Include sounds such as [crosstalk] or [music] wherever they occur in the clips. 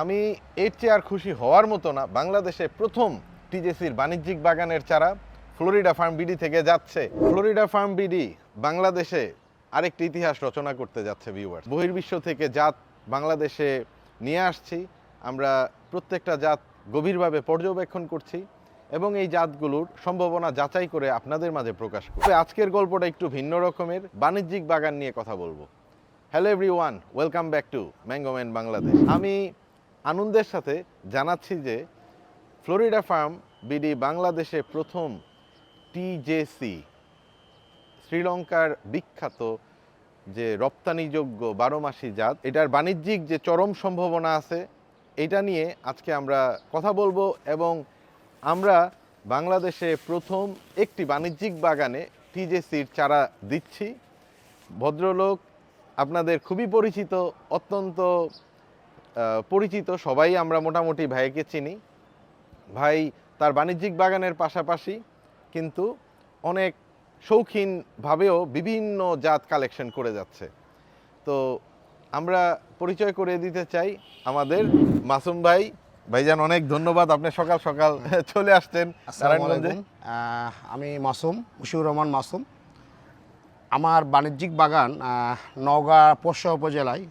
আমি এর চেয়ে আর খুশি হওয়ার মতো না। বাংলাদেশে প্রথম টিজেসির বাণিজ্যিক বাগানের চারা ফ্লোরিডা ফার্ম বিডি থেকে যাচ্ছে। ফ্লোরিডা ফার্ম বিডি বাংলাদেশে আরেকটি ইতিহাস রচনা করতে যাচ্ছে ভিউয়ার বহির্বিশ্ব থেকে জাত বাংলাদেশে নিয়ে আসছি। আমরা প্রত্যেকটা জাত গভীরভাবে পর্যবেক্ষণ করছি এবং এই জাতগুলোর সম্ভাবনা যাচাই করে আপনাদের মাঝে প্রকাশ করছি আজকের গল্পটা একটু ভিন্ন রকমের। বাণিজ্যিক বাগান নিয়ে কথা বলব। Hello everyone welcome back to Mangoman Bangladesh আমি আনন্দের সাথে জানাচ্ছি যে ফ্লোরিডা ফার্ম বিডি বাংলাদেশে প্রথম টিজেসি শ্রীলঙ্কার বিখ্যাত যে রপ্তানিযোগ্য বারো মাসি জাত, এটার বাণিজ্যিক যে চরম সম্ভাবনা আছে, এটা নিয়ে আজকে আমরা কথা বলব এবং আমরা বাংলাদেশে প্রথম একটি বাণিজ্যিক বাগানে টিজেসির চারা দিচ্ছি। ভদ্রলোক আপনাদের খুবই পরিচিত, অত্যন্ত পরিচিত সবাই আমরা মোটামুটি ভাইকে চিনি। ভাই তার বাণিজ্যিক বাগানের পাশাপাশি কিন্তু অনেক শৌখিনভাবেও বিভিন্ন জাত কালেকশন করে যাচ্ছে। তো আমরা পরিচয় করে দিতে চাই আমাদের মাসুম ভাই। ভাইজান অনেক ধন্যবাদ আপনি সকাল সকাল [laughs] চলে আসছেন আহ, আমি মাসুম মুশিউর রহমান মাসুম। আমার বাণিজ্যিক বাগান নওগাঁ পোষা উপজেলায়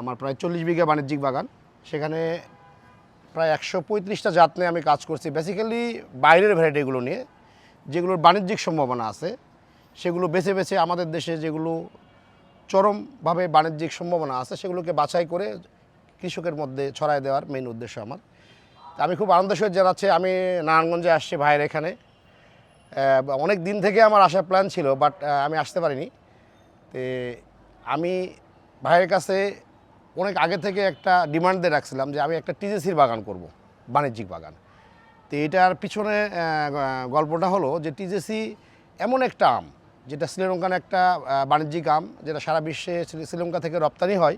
আমার প্রায় চল্লিশ বিঘা বাণিজ্যিক বাগান। সেখানে প্রায় একশো পঁয়ত্রিশটা জাত নিয়ে আমি কাজ করছি। বেসিক্যালি বাইরের ভ্যারাইটিগুলো নিয়ে, যেগুলোর বাণিজ্যিক সম্ভাবনা আছে, সেগুলো বেছে বেছে আমাদের দেশে যেগুলো চরমভাবে বাণিজ্যিক সম্ভাবনা আছে, সেগুলোকে বাছাই করে কৃষকের মধ্যে ছড়ায় দেওয়ার মেইন উদ্দেশ্য আমার। আমি খুব আনন্দ সহিত জানাচ্ছি, আমি নারায়ণগঞ্জে আসছি ভাইয়ের এখানে। অনেক দিন থেকে আমার আসার প্ল্যান ছিল বাট আমি আসতে পারিনি। তে আমি ভাইয়ের কাছে অনেক আগে থেকে একটা ডিমান্ড রাখছিলাম যে আমি একটা টিজেসির বাগান করব, বাণিজ্যিক বাগান। তো এটার পিছনে গল্পটা হলো যে টিজেসি এমন একটা আম, যেটা শ্রীলঙ্কান একটা বাণিজ্যিক আম, যেটা সারা বিশ্বে শ্রীলঙ্কা থেকে রপ্তানি হয়।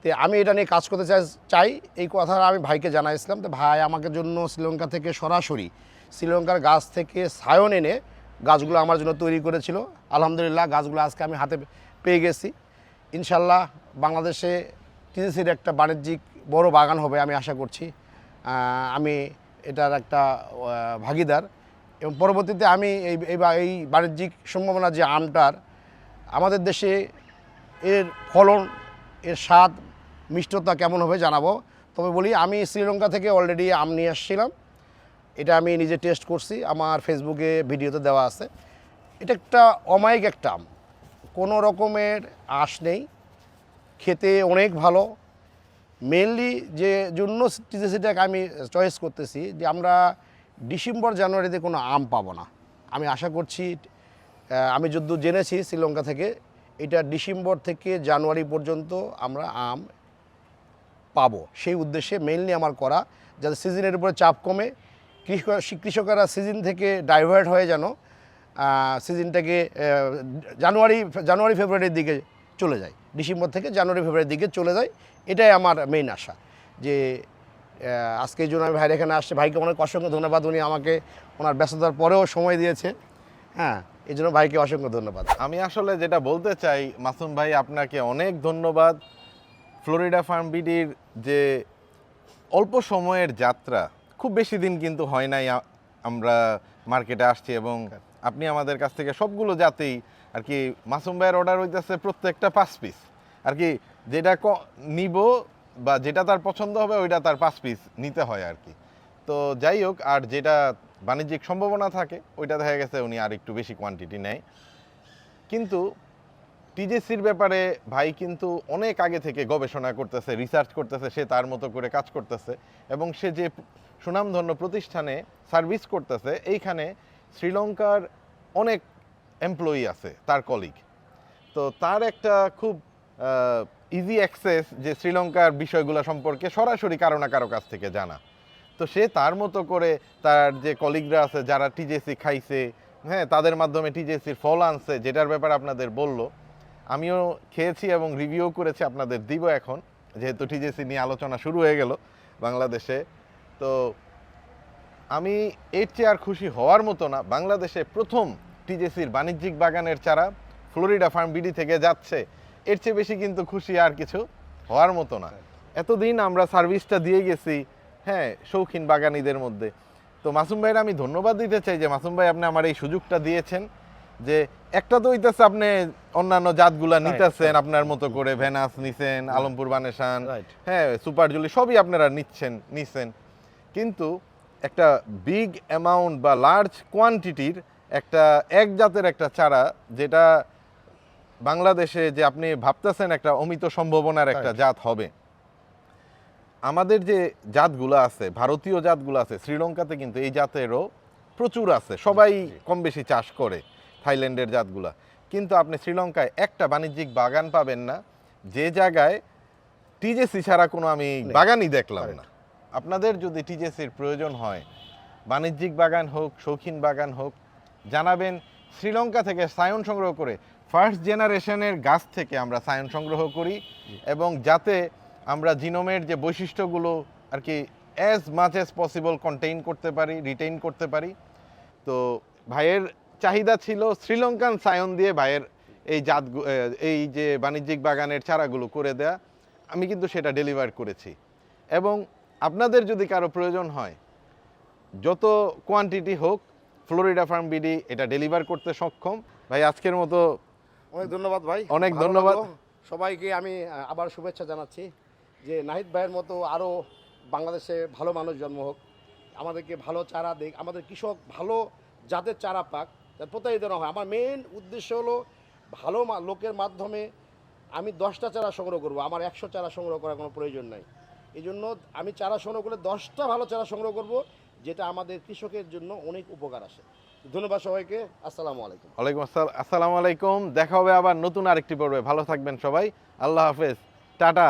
তো আমি এটা নিয়ে কাজ করতে চাই চাই। এই কথা আমি ভাইকে জানাইছিলাম। তো ভাই আমাকে জন্য শ্রীলঙ্কা থেকে সরাসরি শ্রীলঙ্কার গাছ থেকে সায়ন এনে গাছগুলো আমার জন্য তৈরি করেছিল। আলহামদুলিল্লাহ গাছগুলো আজকে আমি হাতে পেয়ে গেছি। ইনশাল্লাহ বাংলাদেশে টিজিসির একটা বাণিজ্যিক বড় বাগান হবে আমি আশা করছি। আমি এটার একটা ভাগিদার। এবং পরবর্তীতে আমি এই এই বাণিজ্যিক সম্ভাবনা যে আমটার, আমাদের দেশে এর ফলন, এর স্বাদ, মিষ্টতা কেমন হবে জানাব। তবে বলি, আমি শ্রীলঙ্কা থেকে অলরেডি আম নিয়ে আসছিলাম। এটা আমি নিজে টেস্ট করছি। আমার ফেসবুকে ভিডিওতে দেওয়া আছে। এটা একটা অমায়িক একটা আম। কোনো রকমের আঁশ নেই। খেতে অনেক ভালো। মেনলি যে জন্য টিজেসিটাকে আমি চয়েস করতেছি যে আমরা ডিসেম্বর, জানুয়ারিতে কোনো আম পাবো না। আমি আশা করছি আমি যদ্দূর জেনেছি শ্রীলঙ্কা থেকে, এটা ডিসেম্বর থেকে জানুয়ারি পর্যন্ত আমরা আম পাবো। সেই উদ্দেশ্যে মেনলি আমার করা, যাতে সিজনের উপরে চাপ কমে। কৃষক কৃষকেরা সিজন থেকে ডাইভার্ট হয়ে যেন সিজনটাকে জানুয়ারি জানুয়ারি ফেব্রুয়ারির দিকে চলে যায়। ডিসেম্বর থেকে জানুয়ারি ফেব্রুয়ারির দিকে চলে যায়। এটাই আমার মেইন আশা যে আজকে জন্য আমি ভাইয়ের এখানে আসছে। ভাইকে অনেক অসংখ্য ধন্যবাদ। উনি আমাকে ওনার ব্যস্ততার পরেও সময় দিয়েছে। হ্যাঁ এই জন্য ভাইকে অসংখ্য ধন্যবাদ। আমি আসলে যেটা বলতে চাই মাসুম ভাই আপনাকে অনেক ধন্যবাদ। ফ্লোরিডা ফার্ম বিডির যে অল্প সময়ের যাত্রা খুব বেশি দিন কিন্তু হয় নাই আমরা মার্কেটে আসছি এবং আপনি আমাদের কাছ থেকে সবগুলো জাতেই আর কি মাসুম ভাইয়ের অর্ডার হইতেছে প্রত্যেকটা পাঁচ পিস আর কি যেটা নিব বা যেটা তার পছন্দ হবে, ওইটা তার পাঁচ পিস নিতে হয় আর কি। তো যাই হোক, আর যেটা বাণিজ্যিক সম্ভাবনা থাকে, ওইটা দেখা গেছে উনি আর একটু বেশি কোয়ান্টিটি নেয়। কিন্তু টিজেসির ব্যাপারে ভাই কিন্তু অনেক আগে থেকে গবেষণা করতেছে রিসার্চ করতেছে, সে তার মতো করে কাজ করতেছে এবং সে যে সুনামধন্য প্রতিষ্ঠানে সার্ভিস করতেছে, এইখানে শ্রীলঙ্কার অনেক এমপ্লয়ি আছে, তার কলিগ তো তার একটা খুব ইজি অ্যাক্সেস যে শ্রীলঙ্কার বিষয়গুলো সম্পর্কে সরাসরি কারও না কারও কাছ থেকে জানা। তো সে তার মতো করে তার যে কলিগরা আছে, যারা টিজেসি খাইছে হ্যাঁ তাদের মাধ্যমে টিজেসির ফল আনছে, যেটার ব্যাপারে আপনাদের বলল, আমিও খেয়েছি এবং রিভিউ করেছি আপনাদের দিব এখন, যেহেতু টিজেসি নিয়ে আলোচনা শুরু হয়ে গেল বাংলাদেশে। তো আমি এর চেয়ে আর খুশি হওয়ার মতো না। বাংলাদেশে প্রথম টিজেসির বাণিজ্যিক বাগানের চারা ফ্লোরিডা ফার্ম বিডি থেকে যাচ্ছে। এর চেয়ে বেশি কিন্তু খুশি আর কিছু হওয়ার মতো না। এতদিন আমরা সার্ভিসটা দিয়ে গেছি হ্যাঁ শৌখিন বাগানীদের মধ্যে। তো মাসুম ভাইয়ের আমি ধন্যবাদ দিতে চাই যে মাসুম ভাই আপনি আমার এই সুযোগটা দিয়েছেন যে একটা তো হইতেছে আপনি অন্যান্য জাতগুলা নিতেছেন আপনার মতো করে ভেনাস নিছেন আলমপুর বানেশান হ্যাঁ সুপার জুলি সবই আপনারা নিচ্ছেন নিছেন। কিন্তু একটা বিগ অ্যামাউন্ট বা লার্জ কোয়ান্টিটির একটা এক জাতের একটা চারা যেটা বাংলাদেশে যে আপনি ভাবতেছেন একটা অমিত সম্ভাবনার একটা জাত হবে। আমাদের যে জাতগুলো আছে ভারতীয় জাতগুলো আছে শ্রীলঙ্কাতে কিন্তু এই জাতেরও প্রচুর আছে। সবাই কম বেশি চাষ করে থাইল্যান্ডের জাতগুলা। কিন্তু আপনি শ্রীলঙ্কায় একটা বাণিজ্যিক বাগান পাবেন না। যে জায়গায় টিজেসি ছাড়া কোনো আমি বাগানই দেখলাম না। আপনাদের যদি টিজেসির প্রয়োজন হয় বাণিজ্যিক বাগান হোক শৌখিন বাগান হোক জানাবেন শ্রীলঙ্কা থেকে সায়ন সংগ্রহ করে ফার্স্ট জেনারেশনের গাছ থেকে আমরা সায়ন সংগ্রহ করি এবং যাতে আমরা জিনোমের যে বৈশিষ্ট্যগুলো আর কি as much as possible contain করতে পারি রিটেইন করতে পারি। তো ভাইয়ের চাহিদা ছিল শ্রীলঙ্কান সায়ন দিয়ে ভাইয়ের এই জাত এই যে বাণিজ্যিক বাগানের চারাগুলো করে দেয়া। আমি কিন্তু সেটা ডেলিভার করেছি। এবং আপনাদের যদি কারও প্রয়োজন হয় যত কোয়ান্টিটি হোক ফ্লোরিডা ফার্ম বিডি এটা ডেলিভার করতে সক্ষম। ভাই আজকের মতো অনেক ধন্যবাদ ভাই। অনেক ধন্যবাদ। সবাইকে আমি আবার শুভেচ্ছা জানাচ্ছি যে নাহিদ ভাইয়ের মতো আরও বাংলাদেশে ভালো মানুষ জন্ম হোক। আমাদেরকে ভালো চারা দেখ আমাদের কৃষক ভালো জাতের চারা পাক যাতে প্রতারিত না হয়। আমার মেন উদ্দেশ্য হলো ভালো লোকের মাধ্যমে আমি দশটা চারা সংগ্রহ করব। আমার একশো চারা সংগ্রহ করার কোনো প্রয়োজন নাই। এই জন্য আমি চারা সংগ্রহ করে দশটা ভালো চারা সংগ্রহ করব, যেটা আমাদের কৃষকের জন্য অনেক উপকার আসে। ধন্যবাদ সবাইকে, আসসালামু আলাইকুম। ওয়ালাইকুম আসসালাম, আসসালামু আলাইকুম, দেখা হবে আবার নতুন আরেকটি পর্বে। ভালো থাকবেন সবাই, আল্লাহ হাফেজ, টাটা।